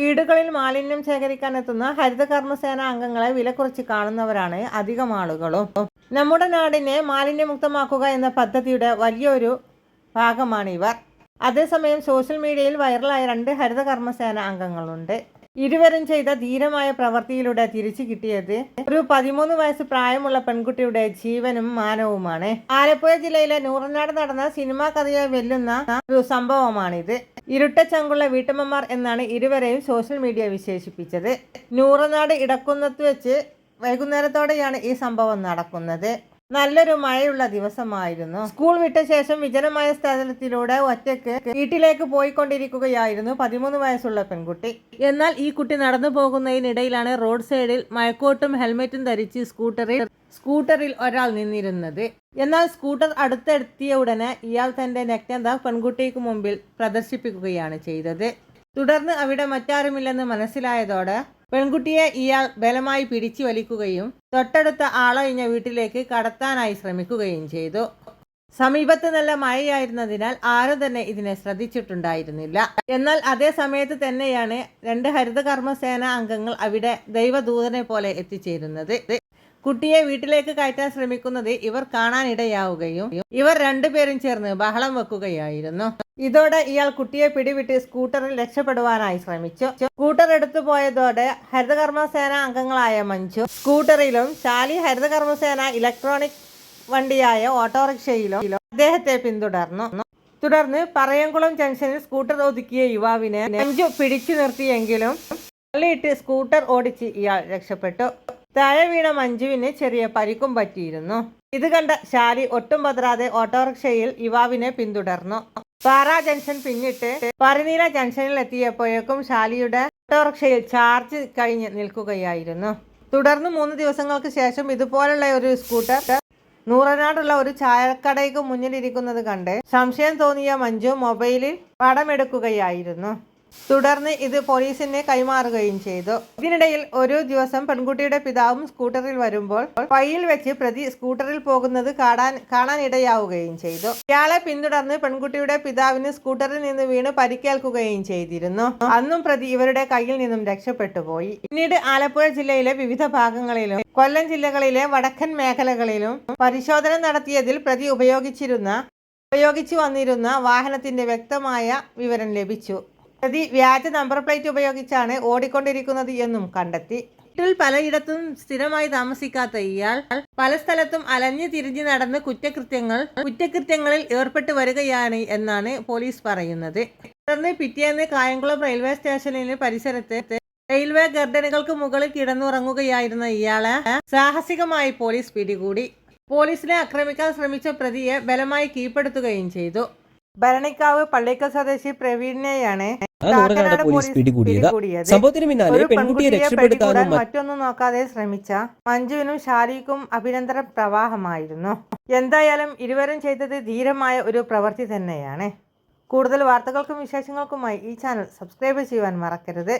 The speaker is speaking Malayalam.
വീടുകളിൽ മാലിന്യം ശേഖരിക്കാൻ എത്തുന്ന ഹരിത കർമ്മസേന അംഗങ്ങളെ വിലക്കുറച്ച് കാണുന്നവരാണ് അധികം ആളുകളും. നമ്മുടെ നാടിനെ മാലിന്യമുക്തമാക്കുക എന്ന പദ്ധതിയുടെ വലിയൊരു ഭാഗമാണ് ഇവർ അതേസമയം സോഷ്യൽ മീഡിയയിൽ വൈറലായ രണ്ട് ഹരിത കർമ്മസേന അംഗങ്ങളുണ്ട്. ഇരുവരും ചെയ്ത ധീരമായ പ്രവൃത്തിയിലൂടെ തിരിച്ചു കിട്ടിയത് ഒരു പതിമൂന്ന് വയസ്സ് പ്രായമുള്ള പെൺകുട്ടിയുടെ ജീവനും മാനവുമാണ്. ആലപ്പുഴ ജില്ലയിലെ നൂറനാട് നടന്ന സിനിമാ കഥയെ വെല്ലുന്ന ഒരു സംഭവമാണിത്. ഇരുട്ടച്ചങ്കുള്ള വീട്ടമ്മമാർ എന്നാണ് ഇരുവരെയും സോഷ്യൽ മീഡിയ വിശേഷിപ്പിച്ചത്. നൂറനാട് ഇടക്കുന്നത്ത് വെച്ച് വൈകുന്നേരത്തോടെയാണ് ഈ സംഭവം നടക്കുന്നത്. നല്ലൊരു മഴയുള്ള ദിവസമായിരുന്നു. സ്കൂൾ വിട്ട ശേഷം വിജനമായ സ്ഥലത്തിലൂടെ ഒറ്റയ്ക്ക് വീട്ടിലേക്ക് പോയിക്കൊണ്ടിരിക്കുകയായിരുന്നു പതിമൂന്ന് വയസ്സുള്ള പെൺകുട്ടി. എന്നാൽ ഈ കുട്ടി നടന്നു പോകുന്നതിനിടയിലാണ് റോഡ് സൈഡിൽ മയക്കോട്ടും ഹെൽമെറ്റും ധരിച്ച് സ്കൂട്ടറിൽ സ്കൂട്ടറിൽ ഒരാൾ നിന്നിരുന്നത്. എന്നാൽ സ്കൂട്ടർ അടുത്തെത്തിയ ഉടനെ ഇയാൾ തന്റെ നഗ്നത പെൺകുട്ടിക്ക് മുമ്പിൽ പ്രദർശിപ്പിക്കുകയാണ് ചെയ്തത്. തുടർന്ന് അവിടെ മറ്റാരുമില്ലെന്ന് മനസ്സിലായതോടെ പെൺകുട്ടിയെ ഇയാൾ ബലമായി പിടിച്ചു വലിക്കുകയും തൊട്ടടുത്ത ആളൊഴിഞ്ഞ വീട്ടിലേക്ക് കടത്താനായി ശ്രമിക്കുകയും ചെയ്തു. സമീപത്ത് നല്ല മഴയായിരുന്നതിനാൽ ആരും തന്നെ ഇതിനെ ശ്രദ്ധിച്ചിട്ടുണ്ടായിരുന്നില്ല. എന്നാൽ അതേ സമയത്ത് തന്നെയാണ് രണ്ട് ഹരിതകർമ്മസേന അംഗങ്ങൾ അവിടെ ദൈവദൂതനെ പോലെ എത്തിച്ചേരുന്നത്. കുട്ടിയെ വീട്ടിലേക്ക് കയറ്റാൻ ശ്രമിക്കുന്നത് ഇവർ കാണാനിടയാവുകയും ഇവർ രണ്ടുപേരും ചേർന്ന് ബഹളം വെക്കുകയായിരുന്നു. ഇതോടെ ഇയാൾ കുട്ടിയെ പിടിവിട്ട് സ്കൂട്ടറിൽ രക്ഷപ്പെടുവാനായി ശ്രമിച്ചു. സ്കൂട്ടർ എടുത്തു പോയതോടെ ഹരിതകർമ്മസേന അംഗങ്ങളായ മഞ്ജു സ്കൂട്ടറിലും ശാലി ഹരിതകർമ്മസേന ഇലക്ട്രോണിക് വണ്ടിയായ ഓട്ടോറിക്ഷയിലും അദ്ദേഹത്തെ പിന്തുടർന്നു. തുടർന്ന് പറയംകുളം ജംഗ്ഷനിൽ സ്കൂട്ടർ ഒതുക്കിയ യുവാവിനെ മഞ്ജു പിടിച്ചു നിർത്തിയെങ്കിലും തള്ളിയിട്ട് സ്കൂട്ടർ ഓടിച്ച് ഇയാൾ രക്ഷപ്പെട്ടു. താഴെ വീണ മഞ്ജുവിന് ചെറിയ പരിക്കും പറ്റിയിരുന്നു. ഇത് കണ്ട ശാലി ഒട്ടും പതരാതെ ഓട്ടോറിക്ഷയിൽ യുവാവിനെ പിന്തുടർന്നു. പാറ ജംഗ്ഷൻ പിന്നിട്ട് പരിനീല ജംഗ്ഷനിൽ എത്തിയപ്പോഴേക്കും ശാലിയുടെ ഓട്ടോറിക്ഷയിൽ ചാർജ് കഴിഞ്ഞ് നിൽക്കുകയായിരുന്നു. തുടർന്ന് മൂന്ന് ദിവസങ്ങൾക്ക് ശേഷം ഇതുപോലുള്ള ഒരു സ്കൂട്ടർ നൂറനാടുള്ള ഒരു ചായക്കടയ്ക്ക് മുന്നിലിരിക്കുന്നത് കണ്ട് സംശയം തോന്നിയ മഞ്ജു മൊബൈലിൽ പടമെടുക്കുകയായിരുന്നു. തുടർന്ന് ഇത് പോലീസിന് കൈമാറുകയും ചെയ്തു. ഇതിനിടയിൽ ഒരു ദിവസം പെൺകുട്ടിയുടെ പിതാവും സ്കൂട്ടറിൽ വരുമ്പോൾ വഴിയിൽ വെച്ച് പ്രതി സ്കൂട്ടറിൽ പോകുന്നത് കാണാൻ കാണാനിടയാവുകയും ചെയ്തു. ഇയാളെ പിന്തുടർന്ന് പെൺകുട്ടിയുടെ പിതാവിന് സ്കൂട്ടറിൽ നിന്ന് വീണ് പരിക്കേൽക്കുകയും ചെയ്തിരുന്നു. അന്നും പ്രതി ഇവരുടെ കയ്യിൽ നിന്നും രക്ഷപ്പെട്ടു പോയി. പിന്നീട് ആലപ്പുഴ ജില്ലയിലെ വിവിധ ഭാഗങ്ങളിലും കൊല്ലം ജില്ലകളിലെ വടക്കൻ മേഖലകളിലും പരിശോധന നടത്തിയതിൽ പ്രതി ഉപയോഗിച്ചിരുന്ന ഉപയോഗിച്ചു വന്നിരുന്ന വാഹനത്തിന്റെ വ്യക്തമായ വിവരം ലഭിച്ചു. പ്രതി വ്യാജ നമ്പർ പ്ലേറ്റ് ഉപയോഗിച്ചാണ് ഓടിക്കൊണ്ടിരിക്കുന്നത് എന്നും കണ്ടെത്തി. വീട്ടിൽ പലയിടത്തും സ്ഥിരമായി താമസിക്കാത്ത ഇയാൾ പല സ്ഥലത്തും അലഞ്ഞു തിരിഞ്ഞു നടന്ന് കുറ്റകൃത്യങ്ങൾ കുറ്റകൃത്യങ്ങളിൽ ഏർപ്പെട്ടു വരികയാണ് എന്നാണ് പോലീസ് പറയുന്നത്. തുടർന്ന് പിറ്റേന്ന് കായംകുളം റെയിൽവേ സ്റ്റേഷനിലെ പരിസരത്ത് റെയിൽവേ ഗർഡനുകൾക്ക് മുകളിൽ കിടന്നുറങ്ങുകയായിരുന്ന ഇയാളെ സാഹസികമായി പോലീസ് പിടികൂടി. പോലീസിനെ ആക്രമിക്കാൻ ശ്രമിച്ച പ്രതിയെ ബലമായി കീഴ്പ്പെടുത്തുകയും ചെയ്തു. ഭരണിക്കാവ് പള്ളിക്കൽ സ്വദേശി പ്രവീണിനെയാണ് കാക്കനാട് പോലീസ് പിടികൂടിയത്. സംഭവത്തിന് പിന്നാലെ പെൺകുട്ടിയെ രക്ഷപ്പെടുത്താനും മറ്റൊന്നും നോക്കാതെ ശ്രമിച്ച മഞ്ജുവിനും ഷാരിക്കും അഭിനന്ദന പ്രവാഹമായിരുന്നു. എന്തായാലും ഇരുവരും ചെയ്തത് ധീരമായ ഒരു പ്രവൃത്തി തന്നെയാണ്. കൂടുതൽ വാർത്തകൾക്കും വിശേഷങ്ങൾക്കുമായി ഈ ചാനൽ സബ്സ്ക്രൈബ് ചെയ്യുവാൻ മറക്കരുത്.